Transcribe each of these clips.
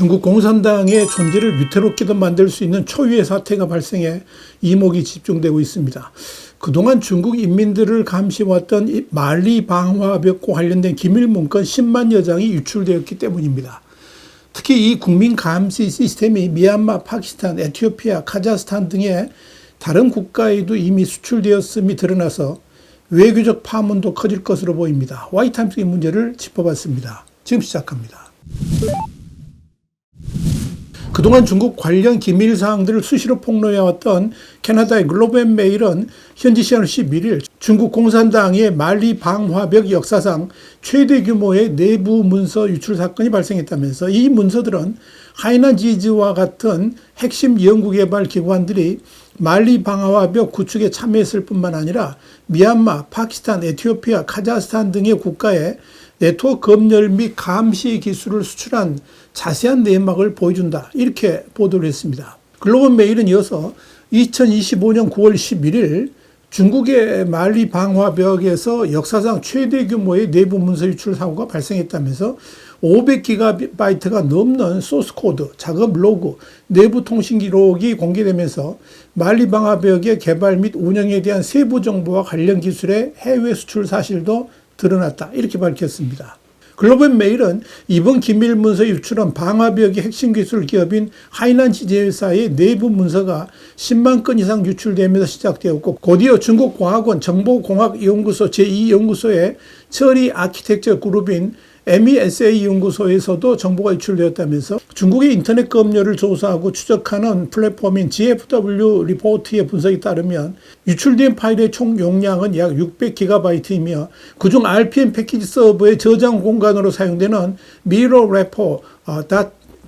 중국 공산당의 존재를 위태롭게도 만들 수 있는 초유의 사태가 발생해 이목이 집중되고 있습니다. 그동안 중국 인민들을 감시해왔던 이 말리 방화벽과 관련된 기밀 문건 10만 여 장이 유출되었기 때문입니다. 특히 이 국민 감시 시스템이 미얀마, 파키스탄, 에티오피아, 카자흐스탄 등의 다른 국가에도 이미 수출되었음이 드러나서 외교적 파문도 커질 것으로 보입니다. 와이타임스 이 문제를 짚어봤습니다. 지금 시작합니다. 그동안 중국 관련 기밀 사항들을 수시로 폭로해왔던 캐나다의 글로벌 메일은 현지 시간 11일 중국 공산당의 말리 방화벽 역사상 최대 규모의 내부 문서 유출 사건이 발생했다면서 이 문서들은 하이난 지즈와 같은 핵심 연구개발 기관들이 말리 방화벽 구축에 참여했을 뿐만 아니라 미얀마, 파키스탄, 에티오피아, 카자흐스탄 등의 국가에 네트워크 검열 및 감시 기술을 수출한 자세한 내막을 보여준다. 이렇게 보도를 했습니다. 글로벌 메일은 이어서 2025년 9월 11일 중국의 말리 방화벽에서 역사상 최대 규모의 내부 문서 유출 사고가 발생했다면서 500기가바이트가 넘는 소스 코드, 작업 로그, 내부 통신 기록이 공개되면서 말리 방화벽의 개발 및 운영에 대한 세부 정보와 관련 기술의 해외 수출 사실도 드러났다. 이렇게 밝혔습니다. 글로벌 메일은 이번 기밀 문서 유출은 방화벽의 핵심 기술 기업인 하이난 지제회사의 내부 문서가 10만 건 이상 유출되면서 시작되었고 곧이어 중국공학원 정보공학연구소 제2연구소의 처리 아키텍처 그룹인 MESA 연구소에서도 정보가 유출되었다면서 중국의 인터넷 검열을 조사하고 추적하는 플랫폼인 GFW 리포트의 분석에 따르면 유출된 파일의 총 용량은 약 600기가바이트이며 그중 RPM 패키지 서버의 저장 공간으로 사용되는 미러 레포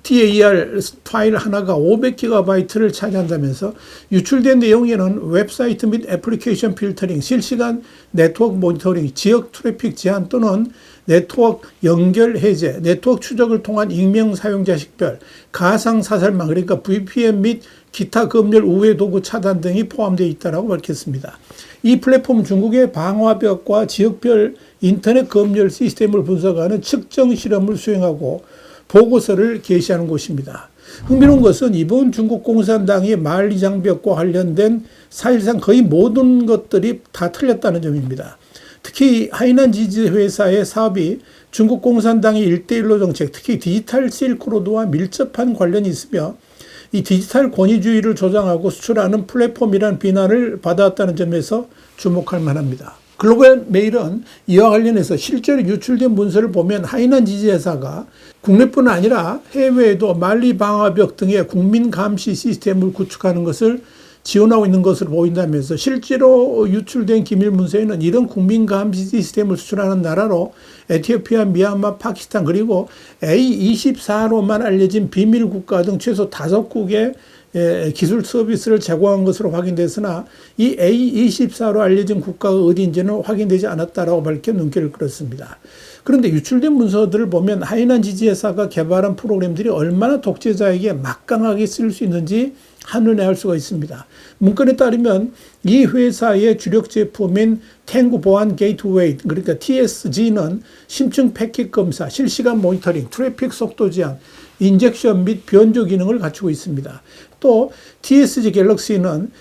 TAR 파일 하나가 500기가바이트를 차지한다면서 유출된 내용에는 웹사이트 및 애플리케이션 필터링, 실시간 네트워크 모니터링, 지역 트래픽 제한 또는 네트워크 연결 해제, 네트워크 추적을 통한 익명 사용자 식별, 가상 사설망 그러니까 VPN 및 기타 검열 우회 도구 차단 등이 포함되어 있다고 밝혔습니다. 이 플랫폼 중국의 방화벽과 지역별 인터넷 검열 시스템을 분석하는 측정 실험을 수행하고 보고서를 게시하는 곳입니다. 흥미로운 것은 이번 중국 공산당의 만리 장벽과 관련된 사실상 거의 모든 것들이 다 틀렸다는 점입니다. 특히 하이난 지지 회사의 사업이 중국 공산당의 일대일로 정책, 특히 디지털 실크로드와 밀접한 관련이 있으며 이 디지털 권위주의를 조장하고 수출하는 플랫폼이라는 비난을 받아왔다는 점에서 주목할 만합니다. 글로벌 메일은 이와 관련해서 실제로 유출된 문서를 보면 하이난 지지회사가 국내뿐 아니라 해외에도 말리 방화벽 등의 국민 감시 시스템을 구축하는 것을 지원하고 있는 것으로 보인다면서 실제로 유출된 기밀 문서에는 이런 국민 감시 시스템을 수출하는 나라로 에티오피아, 미얀마, 파키스탄 그리고 A24로만 알려진 비밀 국가 등 최소 다섯 국의 기술 서비스를 제공한 것으로 확인됐으나 이 A24로 알려진 국가가 어디인지는 확인되지 않았다라고 밝혀 눈길을 끌었습니다. 그런데 유출된 문서들을 보면 하이난 지지회사가 개발한 프로그램들이 얼마나 독재자에게 막강하게 쓸수 있는지 한눈에 알 수가 있습니다. 문건에 따르면 이 회사의 주력 제품인 탱구 보안 게이트웨이 그러니까 TSG는 심층 패킷 검사, 실시간 모니터링, 트래픽 속도 제한, 인젝션 및 변조 기능을 갖추고 있습니다. 또 TSG 갤럭시는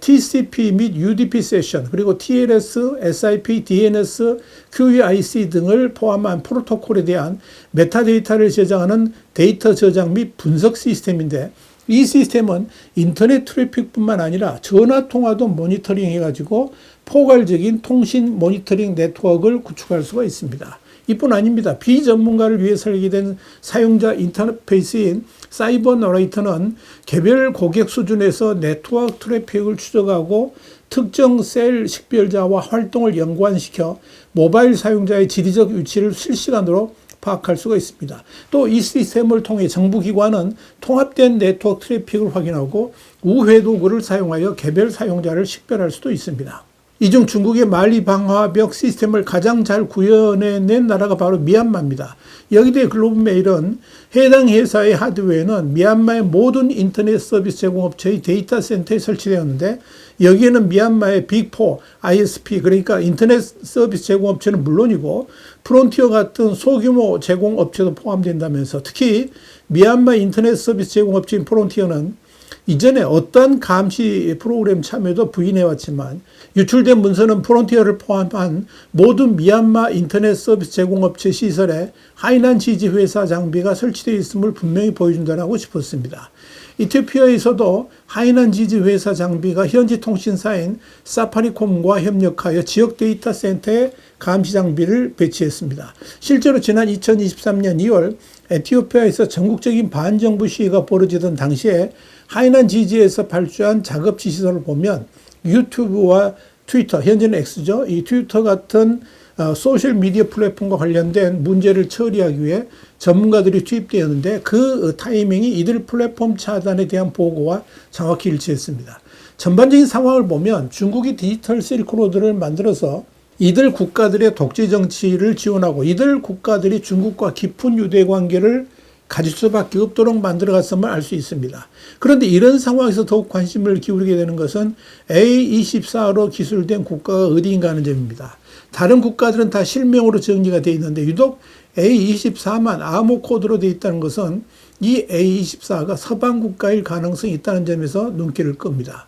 TCP 및 UDP 세션 그리고 TLS, SIP, DNS, QEIC 등을 포함한 프로토콜에 대한 메타데이터를 저장하는 데이터 저장 및 분석 시스템인데 이 시스템은 인터넷 트래픽뿐만 아니라 전화 통화도 모니터링 해가지고 포괄적인 통신 모니터링 네트워크를 구축할 수가 있습니다. 이뿐 아닙니다. 비전문가를 위해 설계된 사용자 인터페이스인 사이버 너레이터는 개별 고객 수준에서 네트워크 트래픽을 추적하고 특정 셀 식별자와 활동을 연관시켜 모바일 사용자의 지리적 위치를 실시간으로 파악할 수가 있습니다. 또 이 시스템을 통해 정부기관은 통합된 네트워크 트래픽을 확인하고 우회 도구를 사용하여 개별 사용자를 식별할 수도 있습니다. 이 중 중국의 만리 방화벽 시스템을 가장 잘 구현해낸 나라가 바로 미얀마입니다. 여기에 대해 글로벌메일은 해당 회사의 하드웨어는 미얀마의 모든 인터넷 서비스 제공업체의 데이터 센터에 설치되었는데 여기에는 미얀마의 빅4 ISP 그러니까 인터넷 서비스 제공업체는 물론이고 프론티어 같은 소규모 제공업체도 포함된다면서 특히 미얀마 인터넷 서비스 제공업체인 프론티어는 이전에 어떤 감시 프로그램 참여도 부인해왔지만 유출된 문서는 프론티어를 포함한 모든 미얀마 인터넷 서비스 제공업체 시설에 하이난 지지 회사 장비가 설치되어 있음을 분명히 보여준다고 싶었습니다. 이티오피아에서도 하이난 지지 회사 장비가 현지 통신사인 사파리콤과 협력하여 지역 데이터 센터에 감시 장비를 배치했습니다. 실제로 지난 2023년 2월 에티오피아에서 전국적인 반정부 시위가 벌어지던 당시에 하이난 지지에서 발주한 작업 지시서를 보면 유튜브와 트위터, 현재는 X죠. 이 트위터 같은 어, 소셜 미디어 플랫폼과 관련된 문제를 처리하기 위해 전문가들이 투입되었는데 그 타이밍이 이들 플랫폼 차단에 대한 보고와 정확히 일치했습니다. 전반적인 상황을 보면 중국이 디지털 실크로드를 만들어서 이들 국가들의 독재 정치를 지원하고 이들 국가들이 중국과 깊은 유대 관계를 가질 수밖에 없도록 만들어갔음을 알 수 있습니다. 그런데 이런 상황에서 더욱 관심을 기울이게 되는 것은 A24로 기술된 국가가 어디인가 하는 점입니다. 다른 국가들은 다 실명으로 정리가 되어 있는데 유독 A24만 암호 코드로 되어 있다는 것은 이 A24가 서방 국가일 가능성이 있다는 점에서 눈길을 끕니다.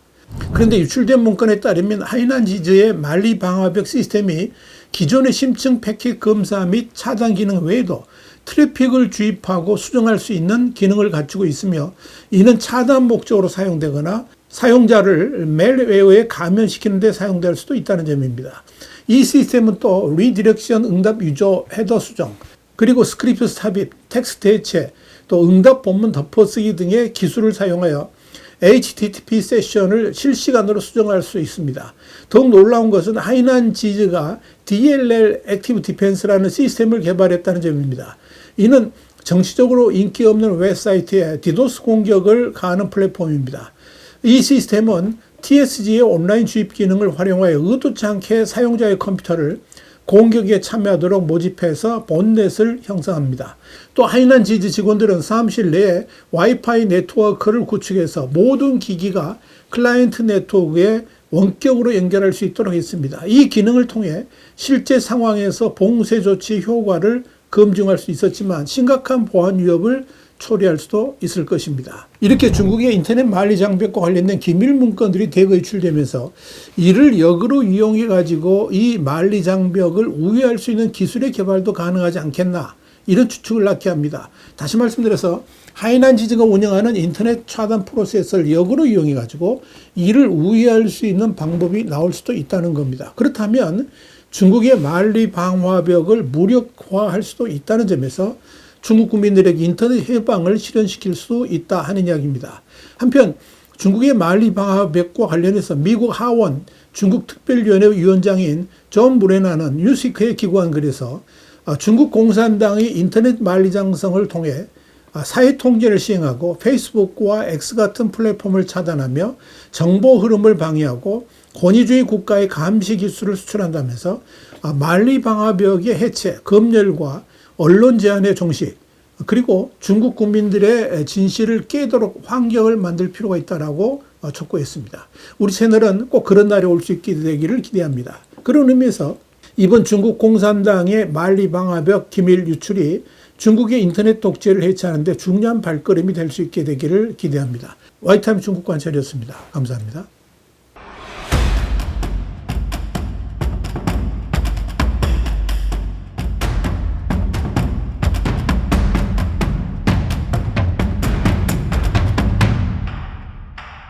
그런데 유출된 문건에 따르면 하이난 지즈의 만리 방화벽 시스템이 기존의 심층 패킷 검사 및 차단 기능 외에도 트래픽을 주입하고 수정할 수 있는 기능을 갖추고 있으며 이는 차단 목적으로 사용되거나 사용자를 멜웨어에 감염시키는 데 사용될 수도 있다는 점입니다. 이 시스템은 또 리디렉션 응답 유저 헤더 수정, 그리고 스크립트 삽입, 텍스트 해체, 또 응답 본문 덮어쓰기 등의 기술을 사용하여 HTTP 세션을 실시간으로 수정할 수 있습니다. 더욱 놀라운 것은 하이난 지즈가 DLL 액티브 디펜스라는 시스템을 개발했다는 점입니다. 이는 정치적으로 인기 없는 웹사이트에 디도스 공격을 가하는 플랫폼입니다. 이 시스템은 TSG의 온라인 주입 기능을 활용하여 의도치 않게 사용자의 컴퓨터를 공격에 참여하도록 모집해서 본넷을 형성합니다. 또 하이난 지지 직원들은 사무실 내에 와이파이 네트워크를 구축해서 모든 기기가 클라이언트 네트워크에 원격으로 연결할 수 있도록 했습니다. 이 기능을 통해 실제 상황에서 봉쇄 조치 효과를 검증할 수 있었지만 심각한 보안 위협을 초래할 수도 있을 것입니다. 이렇게 중국의 인터넷 만리 장벽과 관련된 기밀 문건들이 대거 유출되면서 이를 역으로 이용해 가지고 이 만리 장벽을 우회할 수 있는 기술의 개발도 가능하지 않겠나 이런 추측을 낳게 합니다. 다시 말씀드려서 하이난 지즈가 운영하는 인터넷 차단 프로세서를 역으로 이용해 가지고 이를 우회할 수 있는 방법이 나올 수도 있다는 겁니다. 그렇다면 중국의 만리 방화벽을 무력화할 수도 있다는 점에서 중국 국민들에게 인터넷 해방을 실현시킬 수 있다 하는 이야기입니다. 한편 중국의 만리 방화벽과 관련해서 미국 하원 중국 특별위원회 위원장인 존 브레나는 뉴스위크에 기고한 글에서 아, 중국 공산당이 인터넷 만리 장성을 통해 아, 사회 통제를 시행하고 페이스북과 X 같은 플랫폼을 차단하며 정보 흐름을 방해하고 권위주의 국가의 감시 기술을 수출한다면서 아, 만리 방화벽의 해체, 검열과 언론 제한의 종식, 그리고 중국 국민들의 진실을 깨도록 환경을 만들 필요가 있다라고 어, 촉구했습니다. 우리 채널은 꼭 그런 날이 올 수 있게 되기를 기대합니다. 그런 의미에서 이번 중국 공산당의 만리 방화벽 기밀 유출이 중국의 인터넷 독재를 해체하는데 중요한 발걸음이 될 수 있게 되기를 기대합니다. 와이타임 중국 관찰이었습니다. 감사합니다.